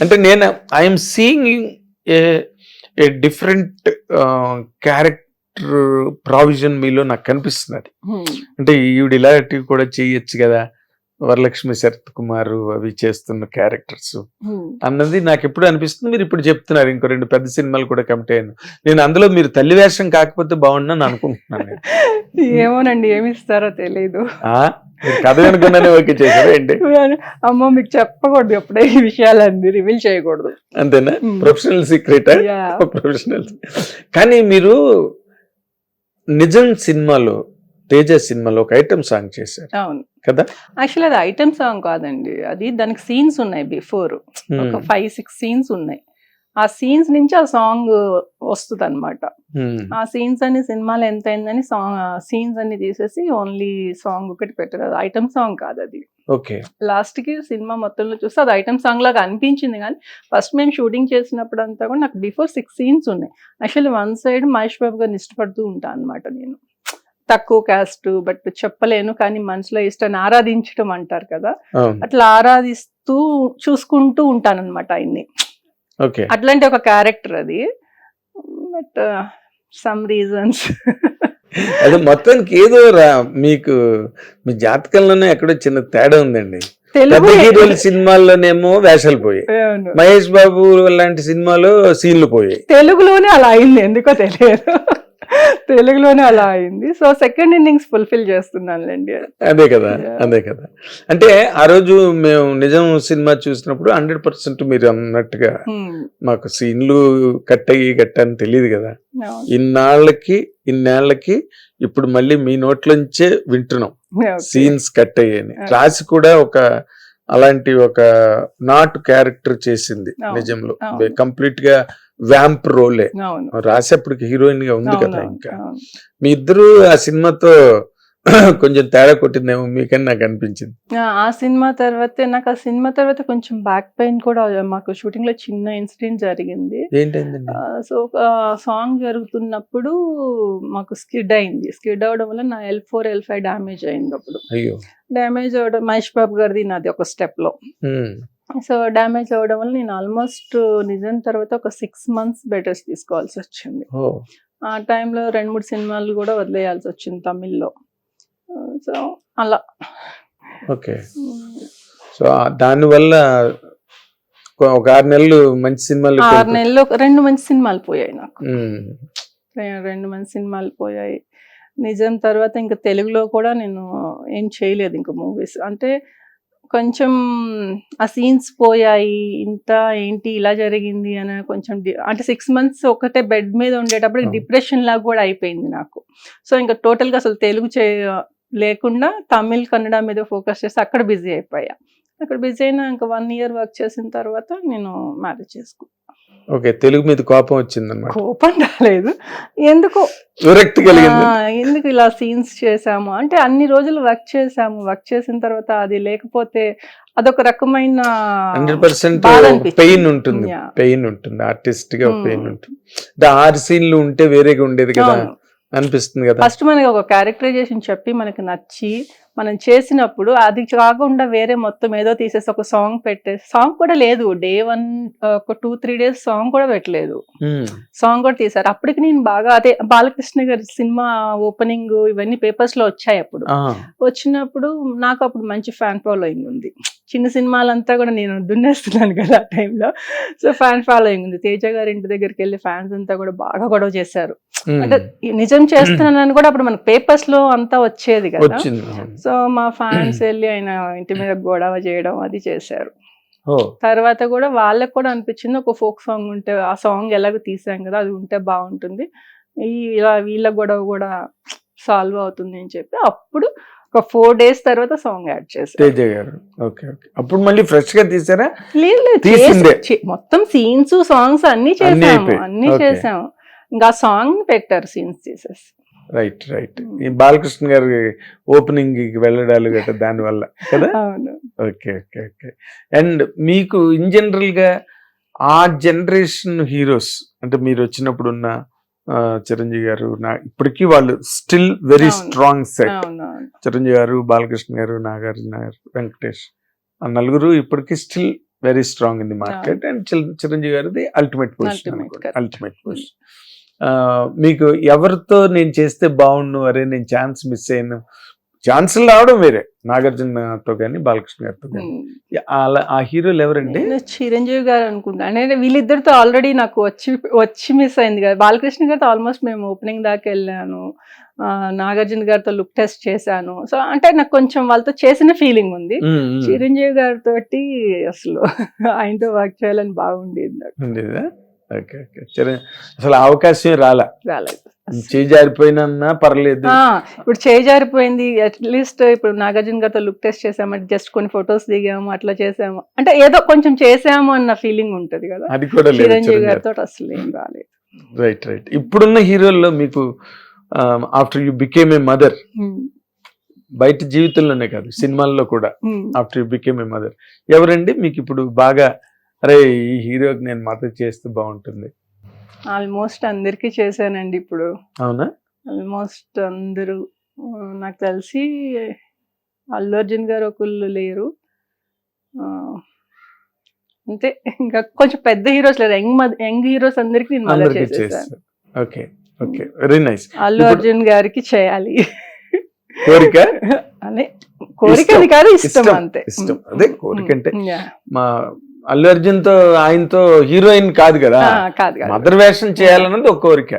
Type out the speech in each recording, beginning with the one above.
అంటే నేను I'm seeing a a different character provision మీలో నాకు కనిపిస్తుంది అది హ్మ్. అంటే ఈవిడ ఇలాంటివి కూడా చేయొచ్చు కదా వరలక్ష్మి శరత్ కుమార్ అవి చేస్తున్న క్యారెక్టర్స్. అన్నది నాకు ఎప్పుడు అనిపిస్తుంది. మీరు ఇప్పుడు చెప్తున్నారు ఇంకో రెండు పెద్ద సినిమాలు కూడా కమిట్ అయ్యాను నేను అందులో మీరు తల్లి వేషం కాకపోతే బాగుండని అనుకుంటున్నాను నేను. ఏమోనండి ఏమి ఇస్తారో తెలీదు. కథ వినకుండానే ఓకే చేశారు ఏంటి? అమ్మో మీకు చెప్పకూడదు ఎప్పుడే ఈ విషయాలన్నీ రివీల్ చేయకూడదు. అంతేనా. Professional secret. ప్రొఫెషనల్ కానీ మీరు నిజం సినిమాలో తేజ సినిమాలో ఒక ఐటమ్ సాంగ్ చేశారు. అవును. కదా? యాక్చువల్లీ అది ఐటమ్ సాంగ్ కాదండి. అది దానికి సీన్స్ ఉన్నాయి బిఫోర్. ఒక. ఫైవ్ సిక్స్ సీన్స్ ఉన్నాయి. ఆ సీన్స్ నుంచి ఆ సాంగ్ వస్తుంది అనమాట. ఆ సీన్స్ అన్ని సినిమాలో ఎంత అయిందని సాంగ్ సీన్స్ అన్ని తీసేసి ఓన్లీ సాంగ్ ఒకటి పెట్టారు. అది ఐటమ్ సాంగ్ కాదు అది. ఓకే. లాస్ట్కి సినిమా మొత్తంలో చూస్తే అది ఐటమ్ సాంగ్ లాగా అనిపించింది కానీ ఫస్ట్ మేము షూటింగ్ చేసినప్పుడు అంతా కూడా నాకు బిఫోర్ సిక్స్ సీన్స్ ఉన్నాయి. Actually one side Mahesh Babu గారిని ఇష్టపడుతూ ఉంటాను అనమాట నేను. తక్కువ క్యాస్ట్ బట్ చెప్పలేను కానీ మనసులో ఇష్టాన్ని ఆరాధించడం అంటారు కదా. అట్లా ఆరాధిస్తూ చూసుకుంటూ ఉంటాను అనమాట ఆయన్ని అట్లాంటి ఒక క్యారెక్టర్ అది. బట్ సమ్ రీజన్స్ అది మొత్తానికి ఏదో మీకు మీ జాతకంలోనే ఎక్కడో చిన్న తేడా ఉందండి. తెలుగు హీరోల సినిమాల్లోనేమో వేషాలు పోయాయి. మహేష్ బాబు లాంటి సినిమాలో సీన్లు పోయాయి. తెలుగులోనే అలా అయింది ఎందుకో తెలియదు. తెలుగులోనే అలా అయింది సో సెకండ్ ఇన్నింగ్స్ ఫుల్ఫిల్ చేస్తున్నానులేండి అదే కదా. అదే కదా అంటే ఆ రోజు మేము నిజం సినిమా చూసినప్పుడు హండ్రెడ్ పర్సెంట్ మీరు అన్నట్టుగా Hmm. మాకు సీన్లు కట్ అయ్యి కట్ అని తెలియదు కదా. ఇన్నాళ్ళకి ఇన్నేళ్ళకి ఇప్పుడు మళ్ళీ మీ నోట్లోంచే వింటున్నాం. సీన్స్ కట్ అయ్యాయని Yeah. రాసి కూడా ఒక అలాంటి ఒక నాట్ క్యారెక్టర్ చేసింది నిజంలో. కంప్లీట్గా వ్యాంప్ రోలే అవును. రాసి అప్పటికి హీరోయిన్గా ఉంది కదా ఇంకా. మీ ఇద్దరు ఆ సినిమాతో కొంచెం తేడా కొట్టిందేమో మీకని నాకు అనిపించింది. ఆ, సినిమా తర్వాత నాకు ఆ సినిమా తర్వాత కొంచెం బ్యాక్ పెయిన్ కూడా మాకు షూటింగ్లో చిన్న ఇన్సిడెంట్ జరిగింది. సో సాంగ్ జరుగుతున్నప్పుడు మాకు స్కిడ్ అయింది. స్కిడ్ అవడం వల్ల నా L four L five damage అయింది అప్పుడు. అయ్యో. డ్యామేజ్ అవడం మహేష్ బాబు గారిది నాది ఒక స్టెప్లో. సో డ్యామేజ్ అవ్వడం వల్ల నేను ఆల్మోస్ట్ నిజం తర్వాత ఒక సిక్స్ మంత్స్ బెటర్స్ తీసుకోవాల్సి వచ్చింది. ఆ టైంలో రెండు మూడు సినిమాలు కూడా వదిలేయాల్సి వచ్చింది తమిళ్ళో. సో అలా. ఓకే. సో దాని వల్ల ఒక ఆరు నెలలు మంచి సినిమాలు ఆరు ఒక రెండు మంచి సినిమాలు పోయాయి నాకు. రెండు మంచి సినిమాలు పోయాయి. నిజం తర్వాత ఇంకా తెలుగులో కూడా నేను ఏం చేయలేదు ఇంకా మూవీస్ అంటే కొంచెం ఆ సీన్స్ పోయాయి ఇంత ఏంటి ఇలా జరిగింది అని కొంచెం అంటే సిక్స్ మంత్స్ ఒకటే బెడ్ మీద ఉండేటప్పుడు. డిప్రెషన్ లాగా కూడా అయిపోయింది నాకు. సో ఇంకా టోటల్గా అసలు తెలుగు చే లేకుండా తమిళ్ కన్నడ మీద ఫోకస్ చేసి అక్కడ బిజీ అయిపోయా. అక్కడ బిజీ అయినా ఇంకా వన్ ఇయర్ వర్క్ చేసిన తర్వాత నేను మ్యారేజ్ చేసుకున్నాను ఓకే తెలుగు మీద కోపం వచ్చింది అనమాట కోపం రాలేదు. ఎందుకో? విరక్తి కలిగింది. ఎందుకు ఇలా సీన్స్ చేసాము అంటే అన్ని రోజులు వర్క్ చేసాము వర్క్ చేసిన తర్వాత అది లేకపోతే అదొక రకమైన హండ్రెడ్ పర్సెంట్. పెయిన్ ఉంటుంది. పెయిన్ ఉంటుంది. ఆర్టిస్ట్గా Hmm. పెయిన్ ఉంటుంది. అంటే ఆరు సీన్లు ఉంటే వేరేగా ఉండేది కదా. అనిపిస్తుంది కదా. ఫస్ట్ మనకి ఒక క్యారెక్టరైజేషన్ చెప్పి మనకి నచ్చి మనం చేసినప్పుడు అది కాకుండా వేరే మొత్తం ఏదో తీసేసి ఒక సాంగ్ పెట్టే సాంగ్ కూడా లేదు. డే వన్ ఒక టూ త్రీ డేస్ సాంగ్ కూడా పెట్టలేదు. సాంగ్ కూడా తీశారు అప్పటికి నేను బాగా అదే బాలకృష్ణ గారి సినిమా ఓపెనింగ్ ఇవన్నీ పేపర్స్లో వచ్చాయి అప్పుడు. వచ్చినప్పుడు నాకు అప్పుడు మంచి ఫ్యాన్ ఫాలోయింగ్ ఉంది. చిన్న సినిమాలంతా కూడా నేను దున్నేస్తున్నాను కదా ఆ టైంలో. సో ఫ్యాన్ ఫాలోయింగ్ ఉంది. తేజ గారి ఇంటి దగ్గరికి వెళ్ళి ఫ్యాన్స్ అంతా కూడా బాగా గొడవ చేశారు. అంటే నిజం చేస్తున్నానని కూడా అప్పుడు మనకు పేపర్స్లో అంతా వచ్చేది కదా. సో మా ఫ్యాన్స్ వెళ్ళి ఆయన ఇంటి మీద గొడవ చేయడం అది చేశారు. తర్వాత కూడా వాళ్ళకి కూడా అనిపించింది ఒక ఫోక్ సాంగ్ ఉంటే ఆ సాంగ్ ఎలాగో తీసాం కదా అది ఉంటే బాగుంటుంది. ఈ ఇలా వీళ్ళ గొడవ కూడా సాల్వ్ అవుతుంది అని చెప్పి అప్పుడు ఒక ఫోర్ డేస్ తర్వాత సాంగ్ యాడ్ చేశారు. తేజ గారు. Okay okay. అప్పుడు మళ్ళీ ఫ్రెష్గా తీసారా? లేదు లేదు, తీసిందే. చేసి- చే- మొత్తం సీన్స్ సాంగ్స్ అన్ని చేసాము అయిపోయాయి. అన్ని Okay. చేసాము. ఇంకా సాంగ్ పెట్టారు సీన్స్ తీసేసి. రైట్ రైట్ ఈ బాలకృష్ణ గారి ఓపెనింగ్కి వెళ్ళడాలు గట్రా దాని వల్ల కదా? అవును. Okay okay okay. అండ్ మీకు ఇన్ జనరల్గా ఆ జనరేషన్ హీరోస్ అంటే మీరు వచ్చినప్పుడు ఉన్న చిరంజీవి గారు నా ఇప్పటికీ వాళ్ళు still very. Strong set. Chiranjeevi గారు బాలకృష్ణ గారు నాగార్జున గారు వెంకటేష్ ఆ నలుగురు ఇప్పటికీ still very strong in the market and Chiranjeevi గారిది అల్టిమేట్ పొజిషన్. అల్టిమేట్ పొజిషన్ మీకు ఎవరితో నేను చేస్తే బాగుండు అరే నేను ఛాన్స్ మిస్ అయ్యాను ఛాన్సులు రావడం వేరే. నాగార్జునతో కానీ బాలకృష్ణ గారితో కానీ. అలా ఆ హీరోలు ఎవరండి? చిరంజీవి గారు అనుకుంటా. అంటే వీళ్ళిద్దరితో ఆల్రెడీ నాకు వచ్చి వచ్చి మిస్ అయింది కదా. బాలకృష్ణ గారితో ఆల్మోస్ట్ మేము ఓపెనింగ్ దాకా వెళ్ళాను. నాగార్జున గారితో లుక్ టెస్ట్ చేశాను. సో అంటే నాకు కొంచెం వాళ్ళతో చేసిన ఫీలింగ్ ఉంది. చిరంజీవి గారితో అసలు ఆయనతో వర్క్ చేయాలని బాగుండేది నాకు. Okay okay. అసలు అవకాశం రాలా? రాలేదు. చేయి జారిపోయినా పర్లేదు. ఇప్పుడు చేయి జారిపోయింది అట్లీస్ట్ ఇప్పుడు నాగార్జున గారితో లుక్ టెస్ట్ చేసాము జస్ట్ కొన్ని ఫొటోస్ దిగాము అట్లా చేసాము. అంటే ఏదో కొంచెం చేసాము అన్న ఫీలింగ్ ఉంటది కదా. అది కూడా చిరంజీవి గారితో అసలు ఏం రాలేదు. రైట్ రైట్ ఇప్పుడున్న హీరోల్లో మీకు after you became a mother బయట జీవితంలోనే కాదు సినిమాల్లో కూడా. After you became a mother ఎవరండి? మీకు ఇప్పుడు బాగా అరే ఈ హీరోకి నేను మదర్ చేస్తే బాగుంటుంది. ఆల్మోస్ట్ అందరికీ చేశానండి ఇప్పుడు. అవునా? ఆల్మోస్ట్ అందరూ నాకు తెలిసి అల్లు అర్జున్ గారు ఒకళ్ళు లేరు. అంతే. ఇంకా కొంచెం పెద్ద హీరోస్ లేరు. యంగ్ యంగ్ హీరోస్ అందరికి నేను చేసేసాను okay okay. Very nice Allu Arjun గారికి చేయాలి. కోరిక? అనే కోరిక అది కాదు ఇష్టం అంతే. ఇష్టం. అదే కోరిక అంటే. మా అల్లు అర్జున్తో ఆయనతో హీరోయిన్ కాదు కదా మదర్ వేషం చేయాలన్నది ఒక కోరిక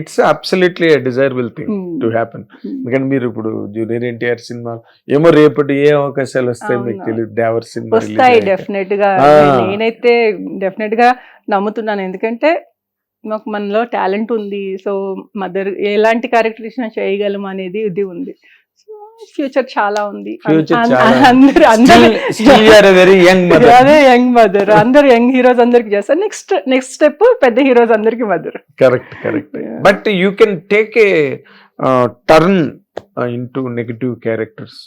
it's absolutely desirable thing. To happen. ఎందుకంటే మీరు ఇప్పుడు జూనియర్ ఎన్టీఆర్ సినిమా ఏమో రేపటి ఏ అవకాశాలు వస్తాయి మీకు. తెలియదు దేవర్ సినిమా వస్తాయి. డెఫినెట్గా. నేనైతే డెఫినెట్గా నమ్ముతున్నాను ఎందుకంటే మాకు మనలో టాలెంట్ ఉంది సో మదర్ ఎలాంటి క్యారెక్టరేషన్ చేయగలం అనేది ఇది ఉంది ఫ్యూచర్ చాలా ఉంది. అందరు. అదే యంగ్ మదర్ అందరు యంగ్ హీరోస్ అందరికి చేస్తారు. నెక్స్ట్ నెక్స్ట్ స్టెప్ పెద్ద హీరోస్ అందరికి mother correct correct but you can take a turn into negative characters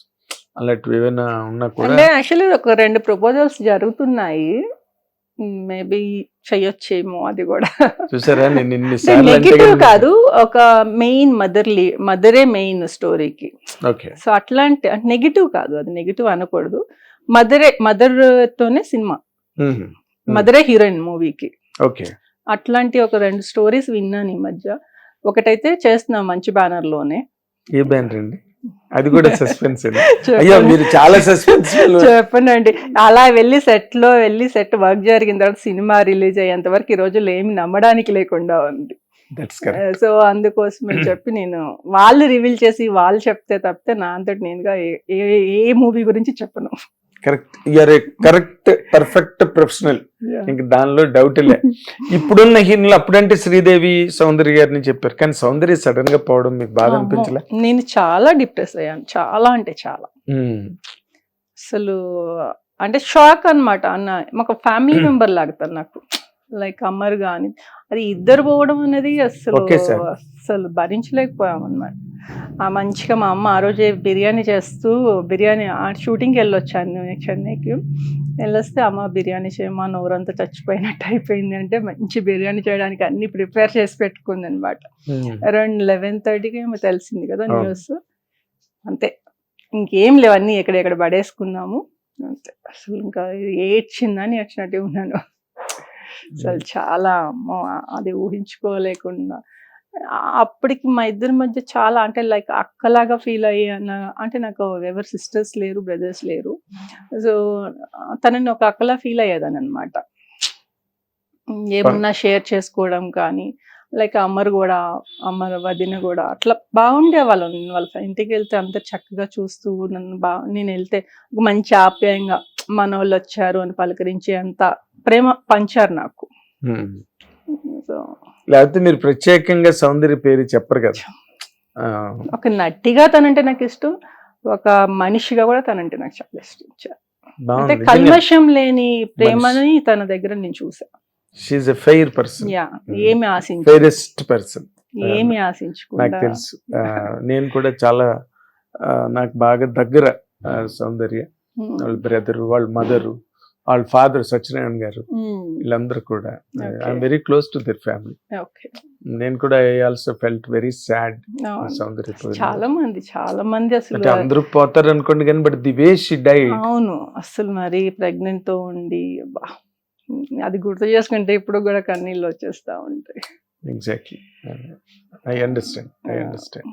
అలాంటివి ఏమైనా ఉన్నా కూడా అంటే యాక్చువల్లీ ఒక రెండు ప్రపోజల్స్ జరుగుతున్నాయి. మేబీ చెయ్యొచ్చేమో అది కూడా. చూసారా? నెగిటివ్ కాదు ఒక మెయిన్ మదర్ మదరే మెయిన్ స్టోరీకి సో అట్లాంటి నెగిటివ్ కాదు అది నెగిటివ్ అనకూడదు. మదరే మదర్ తోనే సినిమా. మదరే హీరోయిన్ మూవీకి. ఓకే. అట్లాంటి ఒక రెండు స్టోరీస్ విన్నాను ఈ మధ్య. ఒకటైతే చేస్తున్నాం మంచి బ్యానర్లోనే. ఏ బ్యాండ్ అండి? అది కూడా సస్పెన్స్ అయ్యో మీరు చాలా సస్పెన్స్ చెప్పనండి అలా వెళ్ళి సెట్లో వెళ్ళి సెట్ వర్క్ జరిగిన తర్వాత సినిమా రిలీజ్ అయ్యేంత వరకు ఈ రోజుల్లో ఏమి నమ్మడానికి లేకుండా ఉంది. సో అందుకోసం అని చెప్పి నేను వాళ్ళు రివీల్ చేసి వాళ్ళు చెప్తే తప్పితే నా అంతటి నేనుగా ఏ మూవీ గురించి చెప్పను. Correct you're a correct perfect professional ఇంక దానిలో డౌట్ లే. ఇప్పుడున్న హీరోలు అప్పుడంటే శ్రీదేవి సౌందర్య గారిని చెప్పారు. కానీ సౌందర్య సడన్గా పోవడం మీకు బాధ అనిపించలే? నేను చాలా డిప్రెస్ అయ్యాను. చాలా అంటే చాలా. అసలు అంటే షాక్ అన్నమాట. అన్న ఒక ఫ్యామిలీ మెంబర్ లాగుతారు నాకు. లైక్ అమ్మర్ గాని అది ఇద్దరు పోవడం అనేది అసలు. అసలు భరించలేకపోయాం అనమాట ఆ మంచిగా మా అమ్మ ఆ రోజే బిర్యానీ చేస్తూ బిర్యానీ ఆ షూటింగ్కి వెళ్ళొచ్చాను నేను చెన్నైకి. వెళ్ళొస్తే అమ్మ బిర్యానీ చేయమా నోరంతా చచ్చిపోయినట్టు అయిపోయింది అంటే మంచి బిర్యానీ చేయడానికి అన్ని ప్రిపేర్ చేసి పెట్టుకుంది అనమాట. అరౌండ్ లెవెన్ థర్టీకి ఏమో తెలిసింది కదా. న్యూస్. అంతే. ఇంకేం లేవు అన్నీ ఎక్కడెక్కడ పడేసుకున్నాము. అంతే. అసలు ఇంకా ఏడ్చిందని వచ్చినట్టే ఉన్నాను. అసలు చాలా అమ్మో, అది ఊహించుకోలేకుండా. అప్పటికి మా ఇద్దరి మధ్య చాలా అంటే లైక్ అక్కలాగా ఫీల్ అయ్యాన అంటే నాకు ఎవరు సిస్టర్స్ లేరు బ్రదర్స్ లేరు. సో తనని ఒక అక్కలా ఫీల్ అయ్యేదాన్ని అనమాట ఏమన్నా షేర్ చేసుకోవడం కానీ లైక్ అమ్మరు కూడా అమ్మరు వదిన కూడా అట్లా బాగుండే వాళ్ళు వాళ్ళ ఇంటికి వెళ్తే అంత చక్కగా చూస్తూ నన్ను బా నేను వెళ్తే మంచి ఆప్యాయంగా మన వాళ్ళు వచ్చారు అని పలకరించి అంత ప్రేమ పంచారు నాకు. లేకపోతే మీరు ప్రత్యేకంగా సౌందర్య పేరు చెప్పరు కదా. ఒక నటిగా తనంటే నాకు ఇష్టం ఒక మనిషిగా కూడా తనంటే నాకు చాలా ఇష్టం. అంటే కల్మషం లేని ప్రేమని తన దగ్గర నేను చూసా. She's a fair person yeah ఏమి ఆశించు. ఫెయిరెస్ట్ పర్సన్ ఏమి నాకు ఆశించకుండా. తెలుసు. నేను కూడా చాలా నాకు బాగా దగ్గర సౌందర్య. వాళ్ళ బ్రదర్ వాళ్ళ మదరు వాళ్ళ ఫాదర్ సత్యనారాయణ గారు ఉమ్, వీళ్ళందరూ కూడా. I'm very close to their family okay నేను కూడా I also felt very sad. Soundarya చాలా మంది చాలా మంది అసలు అందరూ పోతారు అనుకోండి కానీ but the way she die అవును. అసలు మరి ప్రెగ్నెంట్తో ఉండి అబ్బా, అది గుర్తు చేసుకుంటే ఇప్పుడు కూడా కన్నీళ్ళు వచ్చేస్తా ఉంటాయి. Exactly I understand I understand